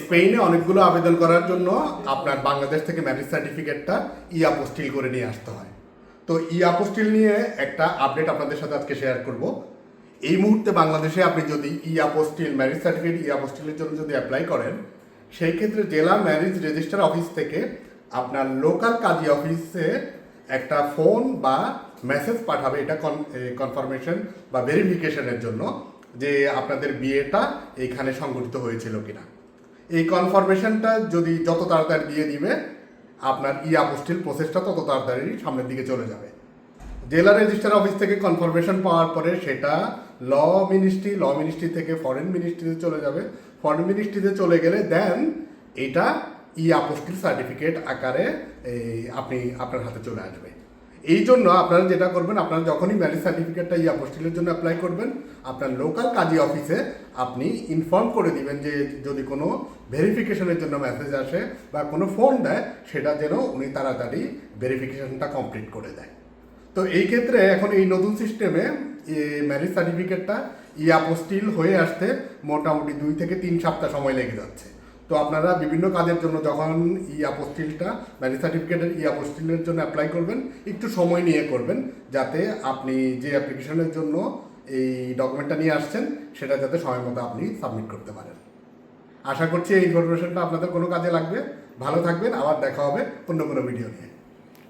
স্পেনে অনেকগুলো আবেদন করার জন্য আপনার বাংলাদেশ থেকে ম্যারেজ সার্টিফিকেটটা ই আপোস্টিল করে নিয়ে আসতে হয়। তো ই আপোস্টিল নিয়ে একটা আপডেট আপনাদের সাথে আজকে শেয়ার করব। এই মুহূর্তে বাংলাদেশে আপনি যদি ই আপোস্টিল ম্যারেজ সার্টিফিকেট ই আপোস্টিলের জন্য যদি অ্যাপ্লাই করেন, সেই ক্ষেত্রে জেলা ম্যারেজ রেজিস্টার অফিস থেকে আপনার লোকাল কাজী অফিসে একটা ফোন বা মেসেজ পাঠাবে, এটা কনফার্মেশন বা ভেরিফিকেশনের জন্য। যে আপনাদের বিয়েটা এইখানে সংগঠিত হয়েছিল কিনা। এই কনফার্মেশনটা যদি যত তাড়াতাড়ি দিয়ে দিবে, আপনার ই আপোস্টিল প্রসেসটা তত তাড়াতাড়ি সামনের দিকে চলে যাবে। জেলা রেজিস্টার অফিস থেকে কনফার্মেশন পাওয়ার পরে সেটা ল মিনিস্ট্রি ল মিনিস্ট্রি থেকে ফরেন মিনিস্ট্রিতে চলে যাবে। ফরেন মিনিস্ট্রিতে চলে গেলে দেন এটা ই আপোস্টিল সার্টিফিকেট আকারে আপনি আপনার হাতে চলে আসবে। এই জন্য আপনারা যেটা করবেন, আপনারা যখনই ম্যারেজ সার্টিফিকেটটা ইয়া আপোস্টিলের জন্য অ্যাপ্লাই করবেন, আপনার লোকাল কাজী অফিসে আপনি ইনফর্ম করে দিবেন যে যদি কোনো ভেরিফিকেশনের জন্য মেসেজ আসে বা কোনো ফোন দেয়, সেটা যেন উনি তাড়াতাড়ি ভেরিফিকেশনটা কমপ্লিট করে দেয়। তো এই ক্ষেত্রে এখন এই নতুন সিস্টেমে ম্যারেজ সার্টিফিকেটটা ই আপোস্টিল হয়ে আসতে মোটামুটি দুই থেকে তিন সপ্তাহ সময় লেগে যাচ্ছে। তো আপনারা বিভিন্ন কাজের জন্য যখন ই আপোস্টিলটা ম্যারেজ সার্টিফিকেটের ই আপোস্টিলের জন্য অ্যাপ্লাই করবেন, একটু সময় নিয়ে করবেন, যাতে আপনি যে অ্যাপ্লিকেশনের জন্য এই ডকুমেন্টটা নিয়ে আসছেন, সেটা যাতে সময় মতো আপনি সাবমিট করতে পারেন। আশা করছি এই ইনফরমেশনটা আপনাদের কোনো কাজে লাগবে। ভালো থাকবেন, আবার দেখা হবে অন্য কোনো ভিডিও নিয়ে।